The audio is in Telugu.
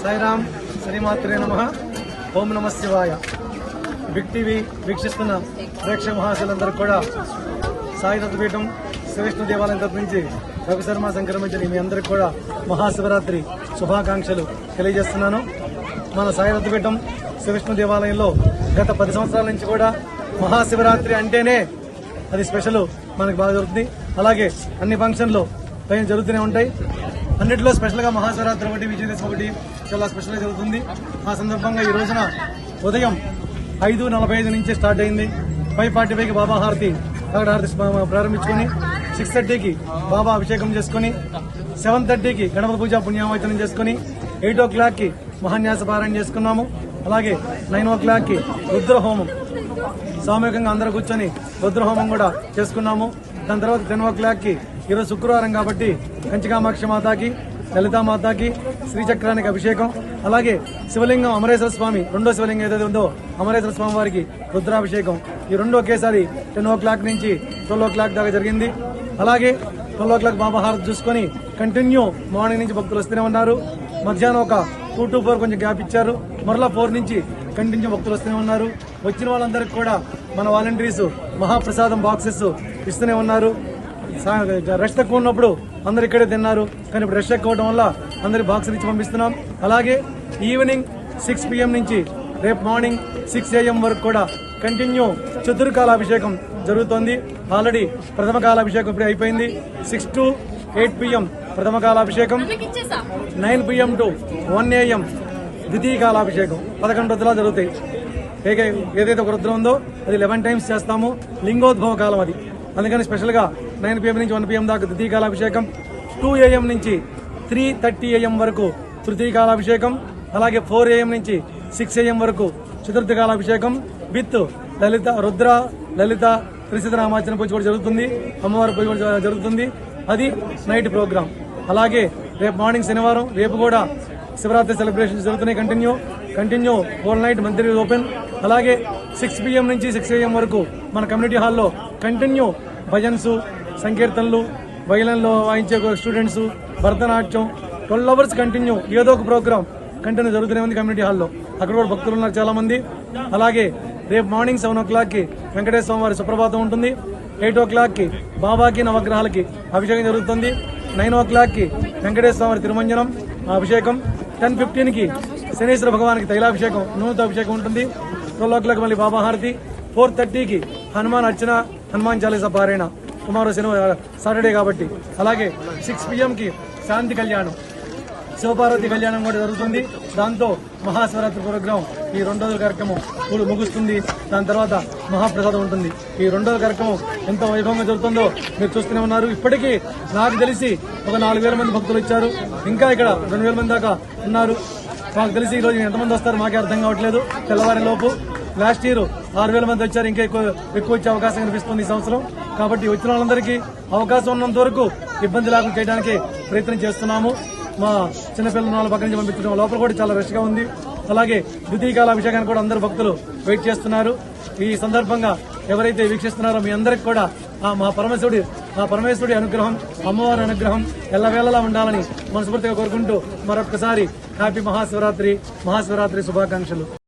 సాయిరామ్ శ్రీమాత్రే నమ. ఓం నమ శివాయ. బిగ్ టీవీ వీక్షిస్తున్న ప్రేక్షక మహాశులందరూ కూడా సాయి పీఠం శ్రీవిష్ణు దేవాలయం తరపు నుంచి రఘుశర్మ సంక్రమించిన మీ అందరికి కూడా మహాశివరాత్రి శుభాకాంక్షలు తెలియజేస్తున్నాను. మన సాయి పీఠం శ్రీవిష్ణు దేవాలయంలో గత పది సంవత్సరాల నుంచి కూడా మహాశివరాత్రి అంటేనే అది స్పెషల్ మనకు బాగా జరుగుతుంది అలాగే అన్ని ఫంక్షన్లు పైన జరుగుతూనే ఉంటాయి. అన్నింటిలో స్పెషల్గా మహాశివరాత్రి ఒకటి విజయదశమి ఒకటి చాలా స్పెషల్గా జరుగుతుంది. ఆ సందర్భంగా ఈ రోజున ఉదయం ఐదు నలభై ఐదు నుంచి స్టార్ట్ అయింది. ఫైవ్ ఫార్టీ బాబా హారతి హారతి ప్రారంభించుకొని సిక్స్ థర్టీకి బాబా అభిషేకం చేసుకుని సెవెన్ థర్టీకి గణపతి పూజ పుణ్యావచనం చేసుకుని ఎయిట్ ఓ క్లాక్కి మహాన్యాస పారాయణ చేసుకున్నాము. అలాగే నైన్ ఓ క్లాక్కి రుద్రహోమం. సామూహికంగా అందరూ కూర్చొని రుద్రహోమం కూడా చేసుకున్నాము. దాని తర్వాత టెన్ ఓ క్లాక్కి ఈరోజు శుక్రవారం కాబట్టి కంచికామాక్షి మాతాకి లలితామాతాకి శ్రీచక్రానికి అభిషేకం అలాగే శివలింగం అమరేశ్వర స్వామి రెండో శివలింగం ఏదైతే ఉందో అమరేశ్వర స్వామి వారికి రుద్రాభిషేకం. ఈ రెండు ఒకేసారి టెన్ ఓ క్లాక్ నుంచి ట్వెల్వ్ ఓ క్లాక్ దాకా జరిగింది. అలాగే ట్వెల్వ్ ఓ క్లాక్ బాబా హారతి చూసుకొని కంటిన్యూ మార్నింగ్ నుంచి భక్తులు వస్తూనే ఉన్నారు. మధ్యాహ్నం ఒక టూ టు ఫోర్ కొంచెం గ్యాప్ ఇచ్చారు. మరలా ఫోర్ నుంచి కంటిన్యూ భక్తులు వస్తూనే ఉన్నారు. వచ్చిన వాళ్ళందరికీ కూడా మన వాలంటీర్స్ మహాప్రసాదం బాక్సెస్ ఇస్తూనే ఉన్నారు. రష్ తక్కువ ఉన్నప్పుడు అందరు ఇక్కడే తిన్నారు. కానీ ఇప్పుడు రష్ ఎక్కువ వల్ల అందరి బాక్సులు ఇచ్చి పంపిస్తున్నాం. అలాగే ఈవినింగ్ సిక్స్ పిఎం నుంచి రేపు మార్నింగ్ సిక్స్ ఏఎం వరకు కూడా కంటిన్యూ చతుర్కాలాభిషేకం జరుగుతోంది. ఆల్రెడీ ప్రథమ కాలాభిషేకం ఇప్పుడు అయిపోయింది. సిక్స్ టు ఎయిట్ పిఎం ప్రథమ కాలాభిషేకం nine PM to one AM ద్వితీయ కాలాభిషేకం పదకొండు రుద్రాలు జరుగుతాయి. ఏదైతే ఒక రుద్రం ఉందో అది లెవెన్ టైమ్స్ చేస్తాము. లింగోద్భవ కాలం అది. అందుకని స్పెషల్గా నైన్ పిఎం నుంచి వన్ పిఎం దాకా ద్వితీయ టూ ఏఎం నుంచి త్రీ థర్టీ ఏఎం వరకు తృతీయకాలాభిషేకం అలాగే ఫోర్ ఏఎం నుంచి సిక్స్ ఏఎం వరకు చతుర్థ కాలాభిషేకం విత్ లలిత రుద్ర లలిత త్రిసిద్ధ రామాచరణ పూజ కూడా జరుగుతుంది అమ్మవారి పూజ కూడా జరుగుతుంది. అది నైట్ ప్రోగ్రామ్ అలాగే రేపు మార్నింగ్ శనివారం రేపు కూడా శివరాత్రి సెలబ్రేషన్స్ జరుగుతున్నాయి continue. Continue whole night mandir open అలాగే సిక్స్ పిఎం నుంచి సిక్స్ ఏఎం వరకు మన కమ్యూనిటీ హాల్లో కంటిన్యూ భజన్స్ సంకీర్తనలు వైలన్లో వాయించే students Bharatanatyam twelve hours continue ఏదో ఒక ప్రోగ్రామ్ కంటిన్యూ జరుగుతూనే ఉంది కమ్యూనిటీ హాల్లో అక్కడ కూడా భక్తులు ఉన్నారు చాలా మంది అలాగే రేపు మార్నింగ్ సెవెన్ ఓ క్లాక్కి వెంకటేశ్వర వారి సుప్రభాతం ఉంటుంది. ఎయిట్ ఓ క్లాక్కి బాబాకి నవగ్రహాలకి అభిషేకం జరుగుతుంది. నైన్ ఓ క్లాక్కి వెంకటేశ్వర స్వామి వారి తిరుమంజనం అభిషేకం. టెన్ ఫిఫ్టీన్కి శనీశ్వర భగవానికి తైలాభిషేకం నూనెతో అభిషేకం ఉంటుంది ట్వెల్వ్ ఓ క్లాక్ మళ్ళీ బాబా హారతి ఫోర్ థర్టీకి హనుమాన్ అర్చన హనుమాన్ చాలీసా పారాయణ. టుమారో శనివారం సాటర్డే కాబట్టి. అలాగే సిక్స్ పిఎంకి శాంతి కళ్యాణం. శివపార్వతి కళ్యాణం కూడా జరుగుతుంది. దాంతో మహాశివరాత్రి ప్రోగ్రాం ఈ రెండు రోజుల కార్యక్రమం ఇప్పుడు ముగుస్తుంది. దాని తర్వాత మహాప్రసాదం ఉంటుంది. ఈ రెండు కార్యక్రమం ఎంత వైభవంగా జరుగుతుందో మీరు చూస్తూనే ఉన్నారు. ఇప్పటికీ నాకు తెలిసి ఒక నాలుగు వేల మంది భక్తులు వచ్చారు. ఇంకా ఇక్కడ రెండు వేల మంది దాకా ఉన్నారు. మాకు తెలిసి ఈ రోజు ఎంతమంది వస్తారు మాకే అర్థం కావట్లేదు. తెల్లవారి లోపు లాస్ట్ ఇయర్ ఆరు వేల మంది వచ్చారు. ఇంకా ఎక్కువ ఎక్కువ వచ్చే అవకాశం కనిపిస్తుంది ఈ సంవత్సరం. కాబట్టి వచ్చిన వాళ్ళందరికీ అవకాశం ఉన్నంత వరకు ఇబ్బంది లేకుండా చేయడానికి ప్రయత్నం చేస్తున్నాము. మా చిన్నపిల్లల వాళ్ళ పక్క నుంచి పంపించడం లోపల కూడా చాలా రష్గా ఉంది. అలాగే ద్వితీయ కాల కూడా అందరు భక్తులు వెయిట్ చేస్తున్నారు. ఈ సందర్భంగా ఎవరైతే వీక్షిస్తున్నారో మీ అందరికి కూడా మా పరమేశ్వరుడి మా పరమేశ్వరుడి అనుగ్రహం అమ్మవారి అనుగ్రహం ఎల్లవేళలా ఉండాలని మనస్ఫూర్తిగా కోరుకుంటూ మరొకసారి హ్యాపీ మహాశివరాత్రి మహాశివరాత్రి శుభాకాంక్షలు.